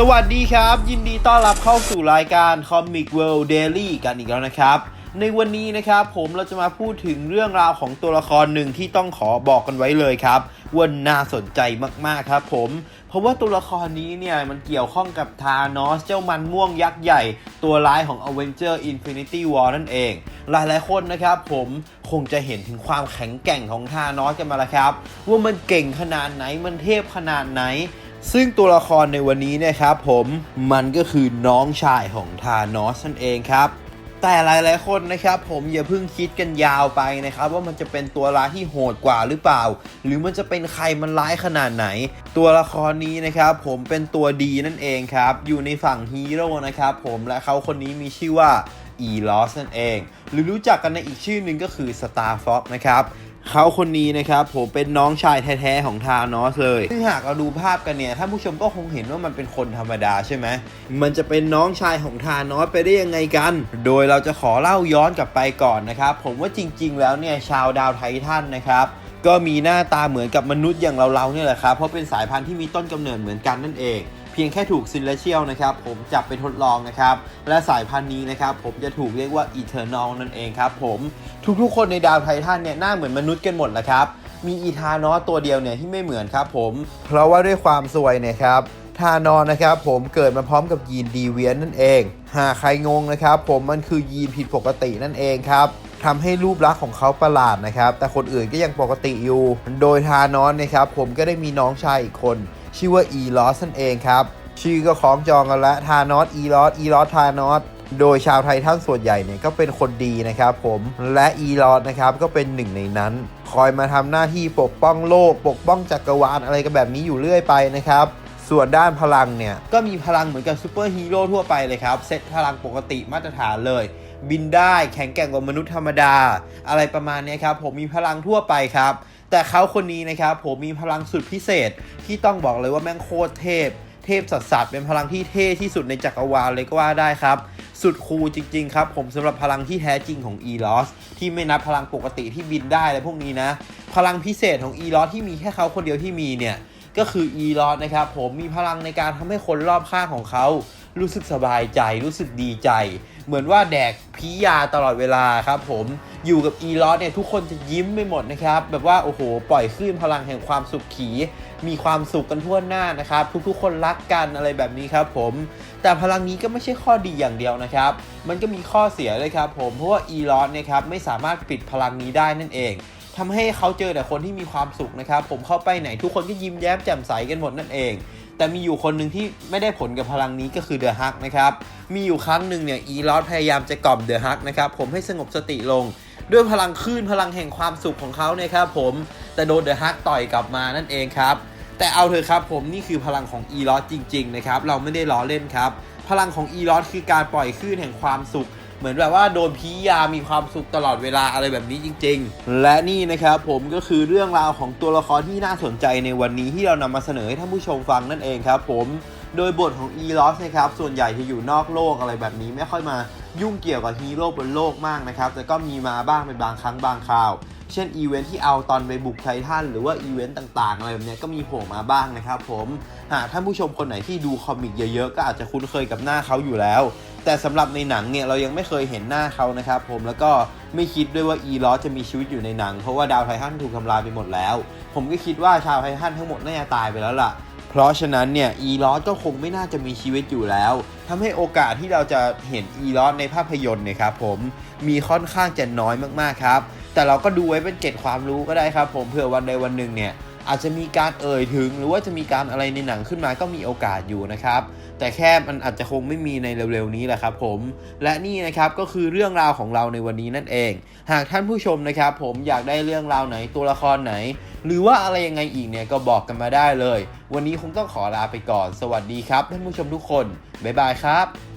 สวัสดีครับ ยินดีต้อนรับเข้าสู่รายการ Comic World Daily กันอีกแล้วนะครับ ในวันนี้นะครับผมเราจะมาพูดถึงเรื่องราวของตัวละครหนึ่งที่ต้องขอบอกกันไว้เลยครับว่าน่าสนใจมากๆครับผม เพราะว่าตัวละครนี้เนี่ยมันเกี่ยวข้องกับธานอสเจ้ามันม่วงยักษ์ใหญ่ ตัวร้ายของ Avenger Infinity War นั่นเอง หลายๆคนนะครับผมคงจะเห็นถึงความแข็งแกร่งของธานอสกันมาแล้วครับ ว่ามันเก่งขนาดไหนมันเทพขนาดไหน ซึ่งตัวละครในวันนี้เนะครับผมมันก็คือน้องชายของธานอสนั่นเองครับแต่หลายๆคนนะครับผมอย่าเพิ่งคิดกันยาวไปนะครับว่ามันจะเป็นตัวร้ายที่โหดกว่าหรือเปล่า หรือมันจะเป็นใครมันร้ายขนาดไหน ตัวละครนี้นะครับผมเป็นตัวดีนั่นเองครับอยู่ในฝั่งฮีโร่นะครับผมและเขาคนนี้มีชื่อว่า e l o s นั่นเอง หรือรู้จักกันในอีกชื่อหนึ่งก็คือ Star Fox นะครับ เขาคนนี้นะครับผมเป็นน้องชายแท้ๆของทานอสเลย ซึ่งหากเราดูภาพกันเนี่ยท่านผู้ชมก็คงเห็นว่ามันเป็นคนธรรมดาใช่ไหม มันจะเป็นน้องชายของทานอสไปได้ยังไงกัน โดยเราจะขอเล่าย้อนกลับไปก่อนนะครับ ผมว่าจริง ๆ แล้วเนี่ยชาวดาวไททันนะครับก็มีหน้าตาเหมือนกับมนุษย์อย่างเราๆเนี่ยแหละครับ เพราะเป็นสายพันธุ์ที่มีต้นกำเนิดเหมือนกันนั่นเอง พียงแค่ถูกซินเลเชียลนะครับผมจับไปทดลองนะครับ และสายพันธุ์นี้นะครับผมจะถูกเรียกว่าอีเทอร์นอลนั่นเองครับผมทุกๆคนในดาวไททันเนี่ยหน้าเหมือนมนุษย์กันหมดแหละครับ มีอีธานอสตัวเดียวเนี่ยที่ไม่เหมือนครับผม เพราะว่าด้วยความสวยเนี่ยครับทานอสนะครับผมเกิดมาพร้อมกับยีนดีเวียนนั่นเอง หากใครงงนะครับผมมันคือยีนผิดปกตินั่นเองครับทำให้รูปลักษณ์ของเขาประหลาดนะครับ แต่คนอื่นก็ยังปกติอยู่ โดยทานอสนะครับผมก็ได้มีน้องชายอีกคน ชื่อว่าอีลอสนั่นเองครับ ชื่อก็คล้องจองกันแล้วทานอสอีลอสอีลอสทานอสโดยชาวไททันส่วนใหญ่เนี่ยก็เป็นคนดีนะครับผมและอีลอสนะครับก็เป็นหนึ่งในนั้น คอยมาทำหน้าที่ปกป้องโลก ปกป้องจักรวาลอะไรกันแบบนี้อยู่เรื่อยไปนะครับส่วนด้านพลังเนี่ย ก็มีพลังเหมือนกับซูเปอร์ฮีโร่ทั่วไปเลยครับ เซตพลังปกติมาตรฐานเลย บินได้แข็งแกร่งกว่ามนุษย์ธรรมดา อะไรประมาณนี้ครับ ผมมีพลังทั่วไปครับ แต่เขาคนนี้นะครับผมมีพลังสุดพิเศษที่ต้องบอกเลยว่าแม่งโคตรเทพ เทพสัสสัสเป็นพลังที่เท่ที่สุดในจักรวาลเลยก็ว่าได้ครับ สุดคูลจริง ๆ ครับผมสำหรับพลังที่แท้จริงของ e l o s ที่ไม่นับพลังปกติที่บินได้และพวกนี้นะ พลังพิเศษของ e l o s ที่มีแค่เขาคนเดียวที่มีเนี่ยก็คือ e l o s นะครับผมมีพลังในการทำให้คนรอบข้างของเขา รู้สึกสบายใจ รู้สึกดีใจ เหมือนว่าแดกพียาตลอดเวลาครับผม อยู่กับ e l o s เนี่ยทุกคนจะยิ้มไปหมดนะครับ แบบว่าโอ้โห ปล่อยคลื่นพลังแห่งความสุขขี มีความสุขกันทั่วหน้านะครับ ทุกๆคนรักกันอะไรแบบนี้ครับผม แต่พลังนี้ก็ไม่ใช่ข้อดีอย่างเดียวนะครับ มันก็มีข้อเสียเลยครับผมเพราะว่า e l o s เนี่ยครับไม่สามารถปิดพลังนี้ได้นั่นเองทำให้เขาเจอแต่คนที่มีความสุขนะครับ ผมเข้าไปไหนทุกคนก็ยิ้มแย้มแจ่มใสกันหมดนั่นเอง แต่มีอยู่คนหนึ่งที่ไม่ได้ผลกับพลังนี้ก็คือเดอะฮักนะครับ มีอยู่ครั้งหนึ่งเนี่ยอีลอสพยายามจะกล่อมเดอะฮักนะครับ ผมให้สงบสติลง ด้วยพลังคลื่นพลังแห่งความสุขของเขาเนี่ยครับผมแต่โดนเดอะฮักต่อยกลับมานั่นเองครับ แต่เอาเถอะครับผมนี่คือพลังของอีลอสจริงๆนะครับเราไม่ได้ล้อเล่นครับ พลังของอีลอสคือการปล่อยคลื่นแห่งความสุขเหมือนแบบว่าโดนพียามีความสุขตลอดเวลาอะไรแบบนี้จริง ๆ และนี่นะครับผมก็คือเรื่องราวของตัวละครที่น่าสนใจในวันนี้ที่เรานำมาเสนอให้ท่านผู้ชมฟังนั่นเองครับผม โดยบทของ e l o s นะครับส่วนใหญ่จะอยู่นอกโลกอะไรแบบนี้ไม่ค่อยมา ยุ่งเกี่ยวกับฮีโร่บนโลกมากนะครับ แต่ก็มีมาบ้างเป็นบางครั้งบางคราว เช่นอีเวนท์ที่เอาตอนไปบุกไททันหรือว่าอีเวนต์ต่างๆ อะไรแบบนี้ก็มีโผล่มาบ้างนะครับผมหากท่านผู้ชมคนไหนที่ดูคอมิกเยอะๆ ก็อาจจะคุ้นเคยกับหน้าเขาอยู่แล้ว แต่สำหรับในหนังเนี่ยเรายังไม่เคยเห็นหน้าเขานะครับผมแล้วก็ไม่คิดด้วยว่าอีลอสจะมีชีวิตอยู่ในหนัง เพราะว่าดาวไททันถูกทำลายไปหมดแล้ว ผมก็คิดว่าชาวไททันทั้งหมดน่าจะตายไปแล้วล่ะ เพราะฉะนั้นเนี่ยอีลอสก็คงไม่น่าจะมีชีวิตอยู่แล้วทำให้โอกาสที่เราจะเห็นอีลอสในภาพยนตร์เนี่ยครับผมมีค่อนข้างจะน้อยมากๆครับ แต่เราก็ดูไว้เป็นเกร็ดความรู้ก็ได้ครับผมเผื่อวันใดวันหนึ่งเนี่ยอาจจะมีการเอ่ยถึง หรือว่าจะมีการอะไรในหนังขึ้นมาก็มีโอกาสอยู่นะครับ แต่แค่มันอาจจะคงไม่มีในเร็วๆนี้แหละครับผม และนี่นะครับก็คือเรื่องราวของเราในวันนี้นั่นเอง หากท่านผู้ชมนะครับ ผมอยากได้เรื่องราวไหนตัวละครไหน หรือว่าอะไรยังไงอีกเนี่ยก็บอกกันมาได้เลย วันนี้คงต้องขอลาไปก่อน สวัสดีครับท่านผู้ชมทุกคนบ๊ายบายครับ